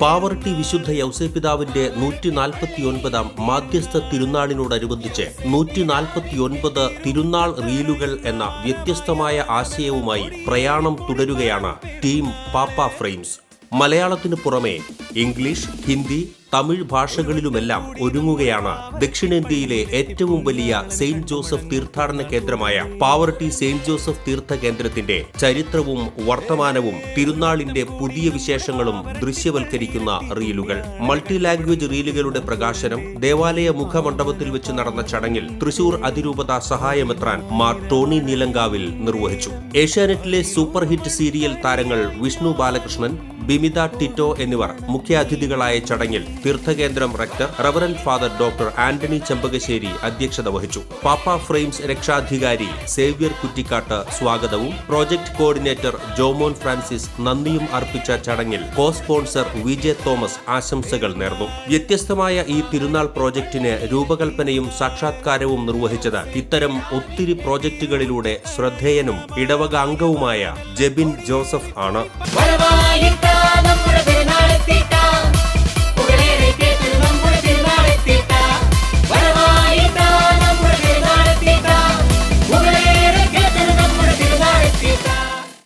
പാവർട്ടി വിശുദ്ധ യൗസേപിതാവിന്റെ നൂറ്റി നാൽപ്പത്തിയൊൻപതാം മാധ്യസ്ഥ തിരുനാളിനോടനുബന്ധിച്ച് നൂറ്റി നാൽപ്പത്തിയൊൻപത് തിരുനാൾ റീലുകൾ എന്ന വ്യത്യസ്തമായ ആശയവുമായി പ്രയാണം തുടരുകയാണ് ടീം പാപ്പ ഫ്രെയിംസ്. മലയാളത്തിനു പുറമെ ഇംഗ്ലീഷ് ഹിന്ദി തമിഴ് ഭാഷകളിലുമെല്ലാം ഒരുങ്ങുകയാണ്. ദക്ഷിണേന്ത്യയിലെ ഏറ്റവും വലിയ സെയിന്റ് ജോസഫ് തീർത്ഥാടന കേന്ദ്രമായ പാവർട്ടി സെയിന്റ് ജോസഫ് തീർത്ഥ കേന്ദ്രത്തിന്റെ ചരിത്രവും വർത്തമാനവും തിരുനാളിന്റെ പുതിയ വിശേഷങ്ങളും ദൃശ്യവൽക്കരിക്കുന്ന റീലുകൾ. മൾട്ടി ലാംഗ്വേജ് റീലുകളുടെ പ്രകാശനം ദേവാലയ മുഖമണ്ഡപത്തിൽ വെച്ച് നടന്ന ചടങ്ങിൽ തൃശൂർ അതിരൂപത സഹായമെത്രാൻ മാർ ടോണി നീലങ്കാവിൽ നിർവഹിച്ചു. ഏഷ്യാനെറ്റിലെ സൂപ്പർ ഹിറ്റ് സീരിയൽ താരങ്ങൾ വിഷ്ണു ബാലകൃഷ്ണൻ ബിമിത ടിറ്റോ എന്നിവർ മുഖ്യാതിഥികളായ ചടങ്ങിൽ തീർത്ഥകേന്ദ്രം rector reverend father doctor Antony Chembakassery അധ്യക്ഷത വഹിച്ചു. പാപ്പ ഫ്രെയിംസ് രക്ഷാധികാരി സേവ്യർ കുറ്റിക്കാട്ട് സ്വാഗതവും. പ്രോജക്ട് കോർഡിനേറ്റർ ജോമോൻ ഫ്രാൻസിസ് നന്ദിയും അർപ്പിച്ച ചടങ്ങിൽ കോ സ്പോൺസർ വിജയ് തോമസ് ആശംസകൾ നേർന്നു. വ്യത്യസ്തമായ ഈ തിരുനാൾ പ്രോജക്ടിന് രൂപകൽപ്പനയും സാക്ഷാത്കാരവും നിർവഹിച്ചത് ഇത്തരം ഒത്തിരി പ്രോജക്റ്റുകളിലൂടെ ശ്രദ്ധേയനും ഇടവക അംഗവുമായ ജെബിൻ ജോസഫ് ആണ്.